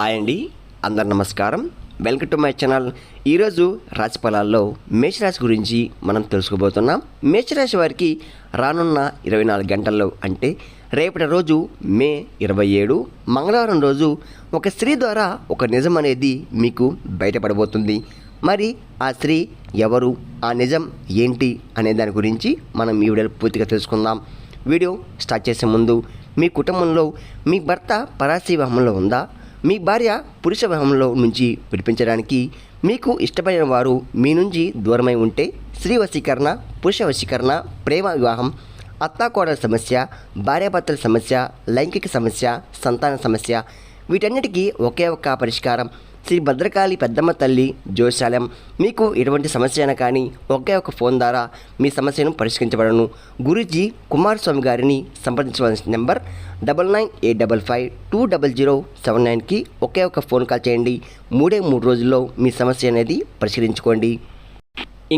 Hi అండి అందరు నమస్కారం. Welcome to my channel. ఈరోజు రాశి ఫలాల్లో మేషరాశి గురించి మనం తెలుసుకోబోతున్నాం. మేషరాశి వారికి రానున్న ఇరవై నాలుగు గంటల్లో అంటే రేపటి రోజు మే ఇరవై ఏడు మంగళవారం రోజు ఒక స్త్రీ ద్వారా ఒక నిజం అనేది మీకు బయటపడబోతుంది. మరి ఆ స్త్రీ ఎవరు ఆ నిజం ఏంటి అనే దాని గురించి మనం ఈ వీడియోలో పూర్తిగా తెలుసుకుందాం. వీడియో స్టార్ట్ చేసే ముందు మీ కుటుంబంలో మీ భర్త పరాశీ ఉందా? మీ భార్య పురుష వివాహంలో నుంచి విడిపించడానికి మీకు ఇష్టమైన వారు మీ నుంచి దూరమై ఉంటే స్త్రీ వశీకరణ పురుష వశీకరణ ప్రేమ వివాహం అత్తాకోడల సమస్య భార్యాభర్తల సమస్య లైంగిక సమస్య సంతాన సమస్య వీటన్నిటికీ ఒకే ఒక్క పరిష్కారం. శ్రీ భద్రకాళి పెద్దమ్మ తల్లి జ్యోతిశాలయం మీకు ఎటువంటి సమస్య అయినా కానీ ఒకే ఒక ఫోన్ ద్వారా మీ సమస్యను పరిష్కరించబడను. గురూజీ కుమారస్వామి గారిని సంప్రదించవలసిన number double nine eight double five two double zero seven నైన్కి ఒకే ఒక ఫోన్ కాల్ చేయండి. మూడే మూడు రోజుల్లో మీ సమస్య అనేది పరిష్కరించుకోండి.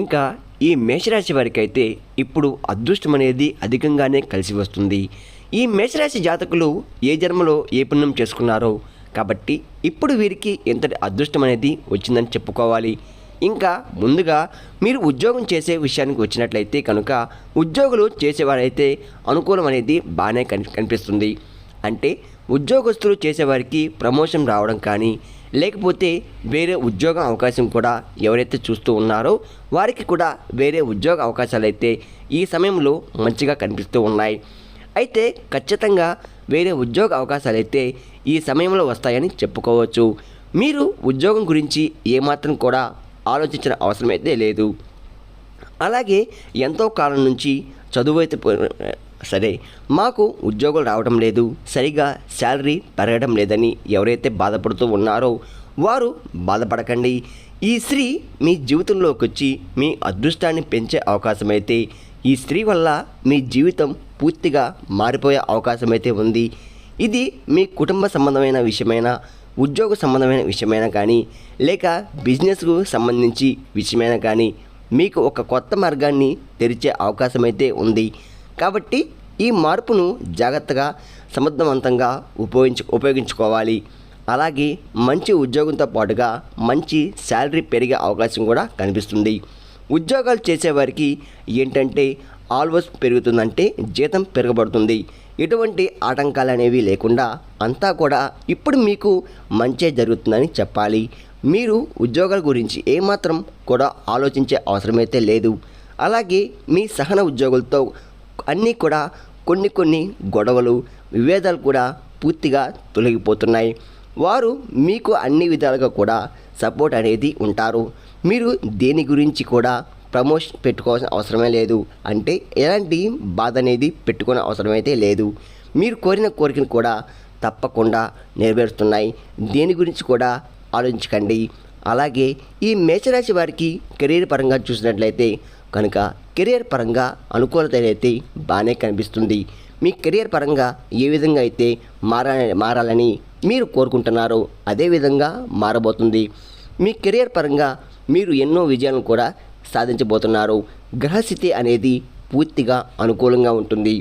ఇంకా ఈ మేషరాశి వారికి అయితే ఇప్పుడు అదృష్టం అనేది అధికంగానే కలిసి వస్తుంది. ఈ మేషరాశి జాతకులు ఏ జన్మలో ఏ పుణ్యం చేసుకున్నారో కాబట్టి ఇప్పుడు వీరికి ఎంతటి అదృష్టం అనేది వచ్చిందని చెప్పుకోవాలి. ఇంకా ముందుగా మీరు ఉద్యోగం చేసే విషయానికి వచ్చినట్లయితే కనుక ఉద్యోగులు చేసేవారైతే అనుకూలం అనేది బాగానే కని కనిపిస్తుంది. అంటే ఉద్యోగస్తులు చేసేవారికి ప్రమోషన్ రావడం కానీ లేకపోతే వేరే ఉద్యోగ అవకాశం కూడా ఎవరైతే చూస్తూ ఉన్నారో వారికి కూడా వేరే ఉద్యోగ అవకాశాలు అయితే ఈ సమయంలో మంచిగా కనిపిస్తూ ఉన్నాయి. అయితే ఖచ్చితంగా వేరే ఉద్యోగ అవకాశాలు అయితే ఈ సమయంలో వస్తాయని చెప్పుకోవచ్చు. మీరు ఉద్యోగం గురించి ఏమాత్రం కూడా ఆలోచించిన అవసరం అయితే లేదు. అలాగే ఎంతో కాలం నుంచి చదువు అయితే సరే మాకు ఉద్యోగాలు రావడం లేదు. సరిగా శాలరీ పెరగడం లేదని ఎవరైతే బాధపడుతూ ఉన్నారో వారు బాధపడకండి. ఈ స్త్రీ మీ జీవితంలోకి వచ్చి మీ అదృష్టాన్ని పెంచే అవకాశం అయితే ఈ స్త్రీ వల్ల మీ జీవితం పూర్తిగా మారిపోయే అవకాశం అయితే ఉంది. ఇది మీ కుటుంబ సంబంధమైన విషయమైన ఉద్యోగ సంబంధమైన విషయమైనా కానీ లేక బిజినెస్కు సంబంధించి విషయమైనా కానీ మీకు ఒక కొత్త మార్గాన్ని తెరిచే అవకాశం అయితే ఉంది. కాబట్టి ఈ మార్పును జాగ్రత్తగా సమర్థవంతంగా ఉపయోగించు ఉపయోగించుకోవాలి. అలాగే మంచి ఉద్యోగంతో పాటుగా మంచి శాలరీ పెరిగే అవకాశం కూడా కనిపిస్తుంది. ఉద్యోగాలు చేసేవారికి ఏంటంటే ఆల్వేస్ పెరుగుతుందంటే జీతం పెరగబడుతుంది. ఎటువంటి ఆటంకాలు అనేవి లేకుండా అంతా కూడా ఇప్పుడు మీకు మంచే జరుగుతుందని చెప్పాలి. మీరు ఉద్యోగాల గురించి ఏమాత్రం కూడా ఆలోచించే అవసరమైతే లేదు. అలాగే మీ సహన ఉద్యోగులతో అన్నీ కూడా కొన్ని కొన్ని గొడవలు విభేదాలు కూడా పూర్తిగా తొలగిపోతున్నాయి. వారు మీకు అన్ని విధాలుగా కూడా సపోర్ట్ అనేది ఉంటారు. మీరు దేని గురించి కూడా ప్రమోషన్ పెట్టుకోవాల్సిన అవసరమే లేదు. అంటే ఎలాంటి బాధ అనేది పెట్టుకునే అవసరమైతే లేదు. మీరు కోరిన కోరికను కూడా తప్పకుండా నెరవేరుస్తున్నాయి. దేని గురించి కూడా ఆలోచించకండి. అలాగే ఈ మేషరాశి వారికి కెరీర్ పరంగా చూసినట్లయితే కనుక కెరియర్ పరంగా అనుకూలత అయితే బాగానే కనిపిస్తుంది. మీ కెరియర్ పరంగా ఏ విధంగా అయితే మారా మారాలని మీరు కోరుకుంటున్నారో అదే విధంగా మారబోతుంది. మీ కెరియర్ పరంగా మీరు ఎన్నో విజయాలను కూడా సాధించబోతున్నారు. గ్రహస్థితి అనేది పూర్తిగా అనుకూలంగా ఉంటుంది.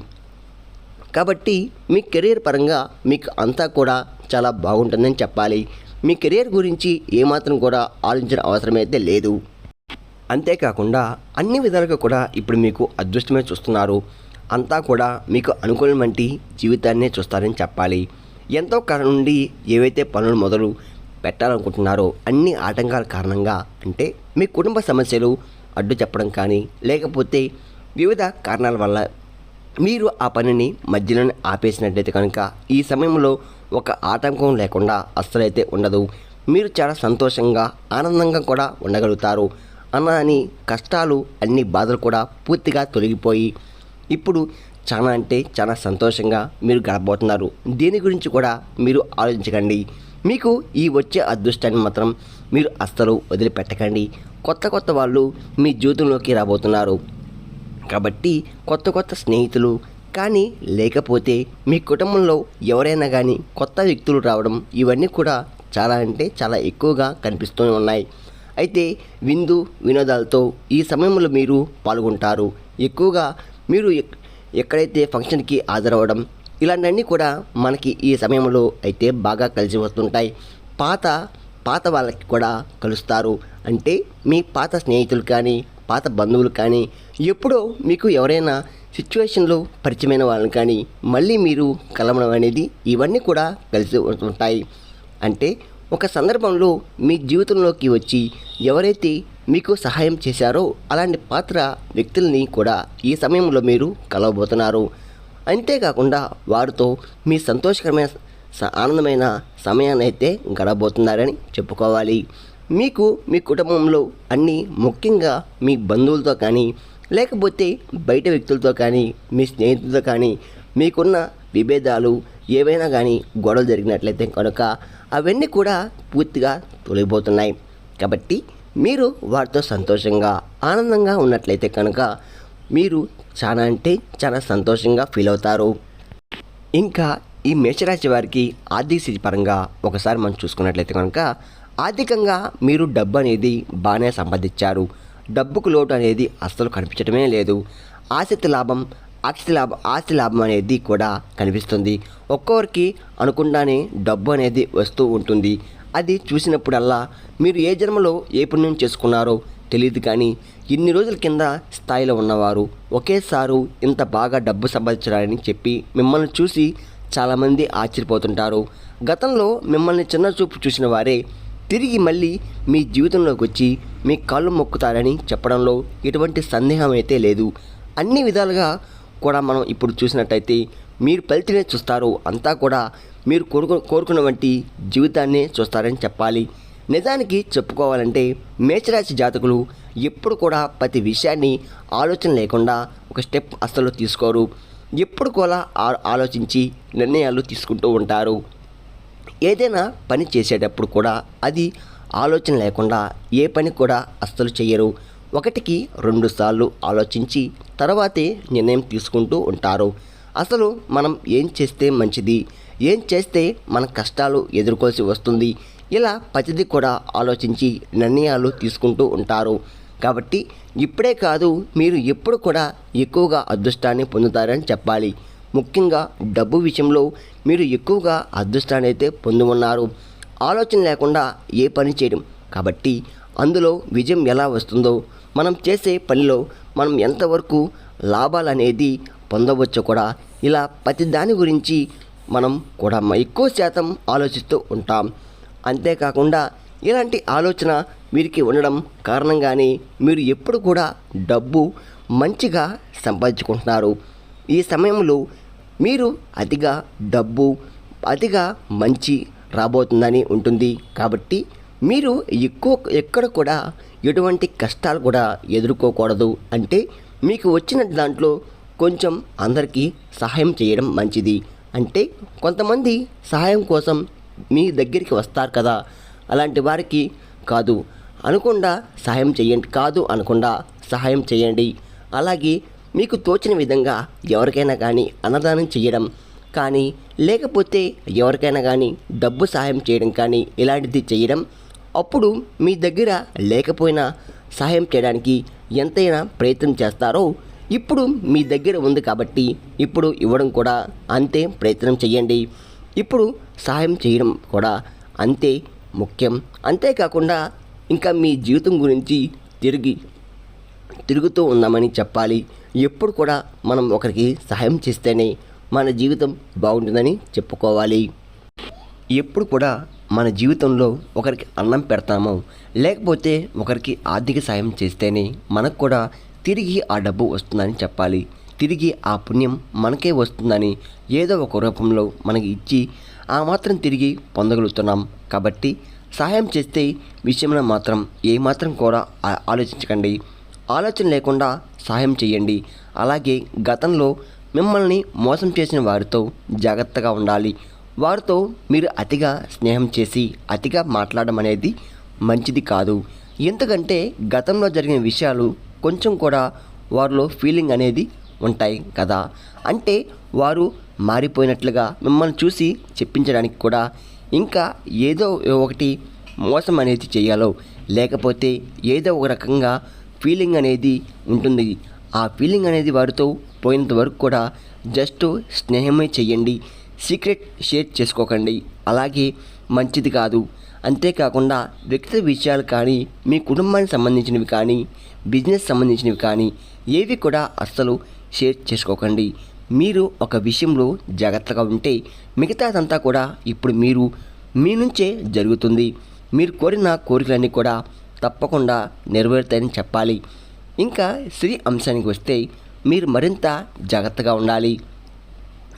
కాబట్టి మీ కెరీర్ పరంగా మీకు అంతా కూడా చాలా బాగుంటుందని చెప్పాలి. మీ కెరీర్ గురించి ఏమాత్రం కూడా ఆలోచించిన అవసరమైతే లేదు. అంతేకాకుండా అన్ని విధాలుగా కూడా ఇప్పుడు మీకు అదృష్టమే చూస్తున్నారు. అంతా కూడా మీకు అనుకూలమంటి జీవితాన్నే చూస్తారని చెప్పాలి. ఎంతో కాలం నుండి ఏవైతే పనులు మొదలు పెట్టాలనుకుంటున్నారో అన్ని ఆటంకాల కారణంగా అంటే మీ కుటుంబ సమస్యలు అడ్డు చెప్పడం కానీ లేకపోతే వివిధ కారణాల వల్ల మీరు ఆ పనిని మధ్యలోనే ఆపేసినట్లయితే కనుక ఈ సమయంలో ఒక ఆటంకం లేకుండా అస్సలైతే ఉండదు. మీరు చాలా సంతోషంగా ఆనందంగా కూడా ఉండగలుగుతారు. అన్నని కష్టాలు అన్ని బాధలు కూడా పూర్తిగా తొలగిపోయి ఇప్పుడు చాలా అంటే చాలా సంతోషంగా మీరు గడపబోతున్నారు. దీని గురించి కూడా మీరు ఆలోచించకండి. మీకు ఈ వచ్చే అదృష్టాన్ని మాత్రం మీరు అస్సలు వదిలిపెట్టకండి. కొత్త కొత్త వాళ్ళు మీ జీవితంలోకి రాబోతున్నారు. కాబట్టి కొత్త కొత్త స్నేహితులు కానీ లేకపోతే మీ కుటుంబంలో ఎవరైనా కానీ కొత్త వ్యక్తులు రావడం ఇవన్నీ కూడా చాలా అంటే చాలా ఎక్కువగా కనిపిస్తూ ఉన్నాయి. అయితే విందు వినోదాలతో ఈ సమయంలో మీరు పాల్గొంటారు. ఎక్కువగా మీరు ఎక్- ఎక్కడైతే ఫంక్షన్కి హాజరవ్వడం ఇలాంటివన్నీ కూడా మనకి ఈ సమయంలో అయితే బాగా కలిసి వస్తుంటాయి. పాత పాత వాళ్ళకి కూడా కలుస్తారు. అంటే మీ పాత స్నేహితులు కానీ పాత బంధువులు కానీ ఎప్పుడో మీకు ఎవరైనా సిచ్యువేషన్లో పరిచయమైన వాళ్ళని కానీ మళ్ళీ మీరు కలవడం అనేది ఇవన్నీ కూడా కలిసి ఉంటాయి అంటే ఒక సందర్భంలో మీ జీవితంలోకి వచ్చి ఎవరైతే మీకు సహాయం చేశారో అలాంటి పాత్ర వ్యక్తుల్ని కూడా ఈ సమయంలో మీరు కలవబోతున్నారు. అంతేకాకుండా వారితో మీ సంతోషకరమైన ఆనందమైన సమయాన్ని అయితే గడబోతున్నారని చెప్పుకోవాలి. మీకు మీ కుటుంబంలో అన్నీ ముఖ్యంగా మీ బంధువులతో కానీ లేకపోతే బయట వ్యక్తులతో కానీ మీ స్నేహితులతో కానీ మీకున్న విభేదాలు ఏవైనా కానీ గొడవలు జరిగినట్లయితే కనుక అవన్నీ కూడా పూర్తిగా తొలగిపోతున్నాయి. కాబట్టి మీరు వారితో సంతోషంగా ఆనందంగా ఉన్నట్లయితే కనుక మీరు చాలా అంటే చాలా సంతోషంగా ఫీల్ అవుతారు. ఇంకా ఈ మేషరాశి వారికి ఆర్థిక స్థితి పరంగా ఒకసారి మనం చూసుకున్నట్లయితే కనుక ఆర్థికంగా మీరు డబ్బు అనేది బాగానే సంపాదించారు. డబ్బుకు లోటు అనేది అస్సలు కనిపించడమే లేదు. ఆసక్తి లాభం ఆస్తి లాభం ఆస్తి లాభం అనేది కూడా కనిపిస్తుంది. ఒక్కొక్కరికి అనుకుండానే డబ్బు అనేది వస్తూ ఉంటుంది. అది చూసినప్పుడల్లా మీరు ఏ జన్మలో ఏ పుణ్యం చేసుకున్నారో తెలియదు కానీ ఇన్ని రోజుల కింద స్థాయిలో ఉన్నవారు ఒకేసారి ఇంత బాగా డబ్బు సంపాదించడానికి చెప్పి మిమ్మల్ని చూసి చాలామంది ఆశ్చర్యపోతుంటారు. గతంలో మిమ్మల్ని చిన్న చూపు చూసిన వారే తిరిగి మళ్ళీ మీ జీవితంలోకి వచ్చి మీ కాళ్ళు మొక్కుతారని చెప్పడంలో ఎటువంటి సందేహం అయితే లేదు. అన్ని విధాలుగా కూడా మనం ఇప్పుడు చూసినట్టయితే మీరు ఫలితమే చూస్తారు. అంతా కూడా మీరు కోరుకు కోరుకున్న వంటి జీవితాన్నే చూస్తారని చెప్పాలి. నిజానికి చెప్పుకోవాలంటే మేచరాశి జాతకులు ఎప్పుడు కూడా ప్రతి విషయాన్ని ఆలోచన లేకుండా ఒక స్టెప్ అస్సలు తీసుకోరు. ఎప్పుడు కూడా ఆ- ఆలోచించి నిర్ణయాలు తీసుకుంటూ ఉంటారు. ఏదైనా పని చేసేటప్పుడు కూడా అది ఆలోచన లేకుండా ఏ పని కూడా అస్సలు చేయరు ఒకటికి రెండు సార్లు ఆలోచించి తర్వాతే నిర్ణయం తీసుకుంటూ ఉంటారు. అసలు మనం ఏం చేస్తే మంచిది? ఏం చేస్తే మన కష్టాలు ఎదుర్కోవాల్సి వస్తుంది? ఇలా ప్రతిదీ కూడా ఆలోచించి నిర్ణయాలు తీసుకుంటూ ఉంటారు. కాబట్టి ఇప్పుడే కాదు మీరు ఎప్పుడు కూడా ఎక్కువగా అదృష్టాన్ని పొందుతారని చెప్పాలి. ముఖ్యంగా డబ్బు విషయంలో మీరు ఎక్కువగా అదృష్టాన్ని అయితే పొంది ఉన్నారు ఆలోచన లేకుండా ఏ పని చేయడం. కాబట్టి అందులో విజయం ఎలా వస్తుందో మనం చేసే పనిలో మనం ఎంతవరకు లాభాలు అనేది పొందవచ్చో కూడా ఇలా ప్రతి దాని గురించి మనం కూడా ఎక్కువ శాతం ఆలోచిస్తూ ఉంటాం. అంతేకాకుండా ఇలాంటి ఆలోచన వీరికి ఉండడం కారణంగానే మీరు ఎప్పుడు కూడా డబ్బు మంచిగా సంపాదించుకుంటున్నారు. ఈ సమయంలో మీరు అతిగా డబ్బు అతిగా మంచి రాబోతుందని ఉంటుంది. కాబట్టి మీరు ఎక్కువ ఎక్కడ కూడా ఎటువంటి కష్టాలు కూడా ఎదుర్కోకూడదు. అంటే మీకు వచ్చిన దాంట్లో కొంచెం అందరికీ సహాయం చేయడం మంచిది. అంటే కొంతమంది సహాయం కోసం మీ దగ్గరికి వస్తారు కదా. అలాంటి వారికి కాదు. అనకుండా సహాయం చేయండి. కాదు అనకుండా సహాయం చేయండి. అలాగే మీకు తోచిన విధంగా ఎవరికైనా కానీ అన్నదానం చేయడం కానీ లేకపోతే ఎవరికైనా కానీ డబ్బు సహాయం చేయడం కానీ ఇలాంటిది చేయడం అప్పుడు మీ దగ్గర లేకపోయినా సహాయం చేయడానికి ఎంతైనా ప్రయత్నం చేస్తారో ఇప్పుడు మీ దగ్గర ఉంది కాబట్టి ఇప్పుడు ఇవ్వడం కూడా అంతే ప్రయత్నం చేయండి. ఇప్పుడు సహాయం చేయడం కూడా అంతే ముఖ్యం. అంతేకాకుండా ఇంకా మీ జీవితం గురించి తిరిగి తిరుగుతూ ఉన్నామని చెప్పాలి. ఎప్పుడు కూడా మనం ఒకరికి సహాయం చేస్తేనే మన జీవితం బాగుంటుందని చెప్పుకోవాలి. ఎప్పుడు కూడా మన జీవితంలో ఒకరికి అన్నం పెడతామో. లేకపోతే ఒకరికి ఆర్థిక సాయం చేస్తేనే మనకు కూడా తిరిగి ఆ డబ్బు వస్తుందని చెప్పాలి. తిరిగి ఆ పుణ్యం మనకే వస్తుందని ఏదో ఒక రూపంలో మనకి ఇచ్చి ఆ మాత్రం తిరిగి పొందగలుగుతున్నాం. కాబట్టి సహాయం చేస్తే విషయంలో మాత్రం ఏమాత్రం కూడా ఆలోచించకండి. ఆలోచన లేకుండా సహాయం చేయండి. అలాగే గతంలో మిమ్మల్ని మోసం చేసిన వారితో జాగ్రత్తగా ఉండాలి. వారితో మీరు అతిగా స్నేహం చేసి అతిగా మాట్లాడడం అనేది మంచిది కాదు. ఎందుకంటే గతంలో జరిగిన విషయాలు కొంచెం కూడా వారిలో ఫీలింగ్ అనేది ఉంటాయి కదా. అంటే వారు మారిపోయినట్లుగా మిమ్మల్ని చూసి చెప్పించడానికి కూడా ఇంకా ఏదో ఒకటి మోసం అనేది చేయాలో లేకపోతే ఏదో ఒక రకంగా ఫీలింగ్ అనేది ఉంటుంది. ఆ ఫీలింగ్ అనేది వారితో పోయినంత వరకు కూడా జస్ట్ స్నేహమే చేయండి. సీక్రెట్ షేర్ చేసుకోకండి. అలాగే మంచిది కాదు. అంతేకాకుండా వ్యక్తిగత విషయాలు కానీ మీ కుటుంబానికి సంబంధించినవి కానీ బిజినెస్ సంబంధించినవి కానీ ఏవి కూడా అస్సలు షేర్ చేసుకోకండి. మీరు ఒక విషయంలో జాగ్రత్తగా ఉంటే మిగతాదంతా కూడా ఇప్పుడు మీరు మీ నుంచే జరుగుతుంది. మీరు కోరిన కోరికలన్నీ కూడా తప్పకుండా నెరవేరుతాయని చెప్పాలి. ఇంకా స్త్రీ అంశానికి వస్తే మీరు మరింత జాగ్రత్తగా ఉండాలి.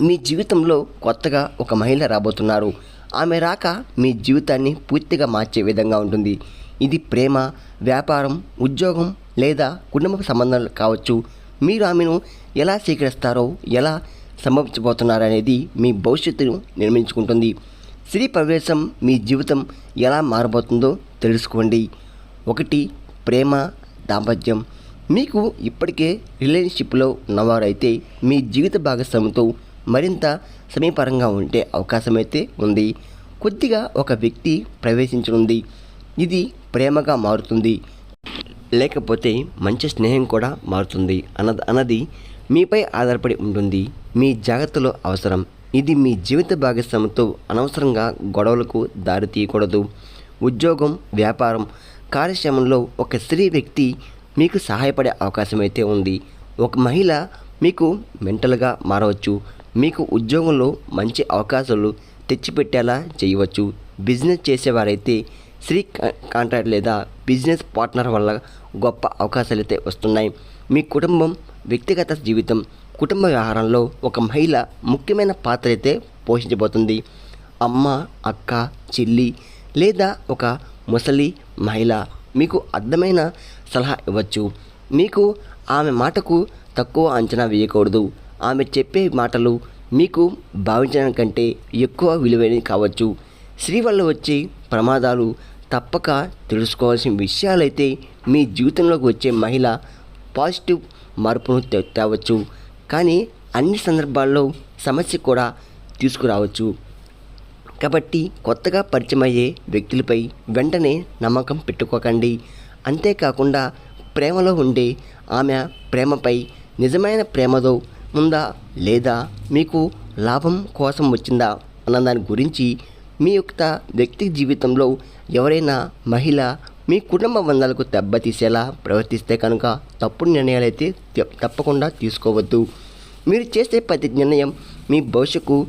మీ జీవితంలో కొత్తగా ఒక మహిళ రాబోతున్నారు. ఆమె రాక మీ జీవితాన్ని పూర్తిగా మార్చే విధంగా ఉంటుంది. ఇది ప్రేమ వ్యాపారం ఉద్యోగం లేదా కుటుంబ సంబంధాలు కావచ్చు. మీరు ఆమెను ఎలా స్వీకరిస్తారో ఎలా సంభవించబోతున్నారో అనేది మీ భవిష్యత్తును నిర్మించుకుంటుంది. స్త్రీ ప్రవేశం మీ జీవితం ఎలా మారబోతుందో తెలుసుకోండి. ఒకటి ప్రేమ దాంపత్యం. మీకు ఇప్పటికే రిలేషన్షిప్లో ఉన్నవారైతే మీ జీవిత భాగస్వామితో మరింత సమీపరంగా ఉండే అవకాశం అయితే ఉంది. కొద్దిగా ఒక వ్యక్తి ప్రవేశించనుంది. ఇది ప్రేమగా మారుతుంది. లేకపోతే మంచి స్నేహం కూడా మారుతుంది అన్నది అన్నది మీపై ఆధారపడి ఉంటుంది. మీ జాగ్రత్తలో అవసరం. ఇది మీ జీవిత భాగస్వామితో అనవసరంగా గొడవలకు దారి తీయకూడదు. ఉద్యోగం వ్యాపారం కార్యక్రమంలో ఒక స్త్రీ వ్యక్తి మీకు సహాయపడే అవకాశం అయితే ఉంది. ఒక మహిళ మీకు మెంటల్గా మారవచ్చు. మీకు ఉద్యోగంలో మంచి అవకాశాలు తెచ్చిపెట్టేలా చేయవచ్చు. బిజినెస్ చేసేవారైతే స్త్రీ కాంట్రాక్ట్ లేదా బిజినెస్ పార్ట్నర్ వల్ల గొప్ప అవకాశాలు అయితే వస్తున్నాయి. మీ కుటుంబం వ్యక్తిగత జీవితం కుటుంబ వ్యవహారంలో ఒక మహిళ ముఖ్యమైన పాత్ర అయితే పోషించబోతుంది. అమ్మ అక్క చెల్లి లేదా ఒక ముసలి మహిళ మీకు అర్థమైన సలహా ఇవ్వచ్చు. మీకు ఆమె మాటకు తక్కువ అంచనా వేయకూడదు. ఆమె చెప్పే మాటలు మీకు భావించడం కంటే ఎక్కువ విలువైనవి కావచ్చు. స్త్రీ వల్ల వచ్చే ప్రమాదాలు తప్పక తెలుసుకోవాల్సిన విషయాలైతే మీ జీవితంలోకి వచ్చే మహిళ పాజిటివ్ మార్పును తేవచ్చు. కానీ అన్ని సందర్భాల్లో సమస్య కూడా తీసుకురావచ్చు. కాబట్టి కొత్తగా పరిచయమయ్యే వ్యక్తులపై వెంటనే నమ్మకం పెట్టుకోకండి. అంతేకాకుండా ప్రేమలో ఉండే ఆమె ప్రేమపై నిజమైన ప్రేమతో ఉందా లేదా మీకు లాభం కోసం వచ్చిందా అన్న దాని గురించి మీ యొక్క వ్యక్తి జీవితంలో ఎవరైనా మహిళ మీ కుటుంబ బంధాలకు దెబ్బతీసేలా ప్రవర్తిస్తే కనుక తప్పుడు నిర్ణయాలు అయితే తప్పకుండా తీసుకోవద్దు. మీరు చేసే ప్రతి నిర్ణయం మీ భవిష్యత్తుకు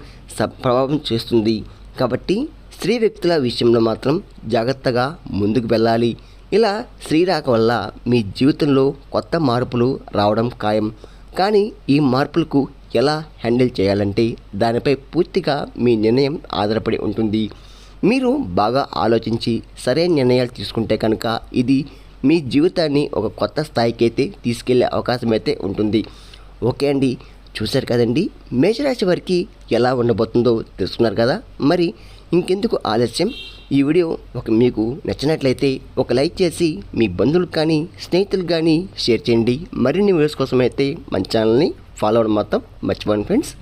ప్రభావం చేస్తుంది. కాబట్టి స్త్రీ వ్యక్తుల విషయంలో మాత్రం జాగ్రత్తగా ముందుకు వెళ్ళాలి. ఇలా స్త్రీ రాక వల్ల మీ జీవితంలో కొత్త మార్పులు రావడం ఖాయం. కానీ ఈ మార్పులకు ఎలా హ్యాండిల్ చేయాలంటే దానిపై పూర్తిగా మీ నిర్ణయం ఆధారపడి ఉంటుంది. మీరు బాగా ఆలోచించి సరైన నిర్ణయాలు తీసుకుంటే కనుక ఇది మీ జీవితాన్ని ఒక కొత్త స్థాయికి అయితే తీసుకెళ్ళే అవకాశం అయితే ఉంటుంది. ఓకే అండి. చూశారు కదండి? మేషరాశి వారికి ఎలా ఉండబోతుందో తెలుసుకున్నారు కదా? మరి ఇంకెందుకు ఆలస్యం? ఈ వీడియో ఒక మీకు నచ్చినట్లయితే ఒక లైక్ చేసి మీ బంధువులకు కానీ స్నేహితులకు కానీ షేర్ చేయండి. మరిన్ని వీడియోస్ కోసం అయితే మన ఛానల్ని ఫాలో అవ్వడం మాత్రం మర్చిపోండి ఫ్రెండ్స్.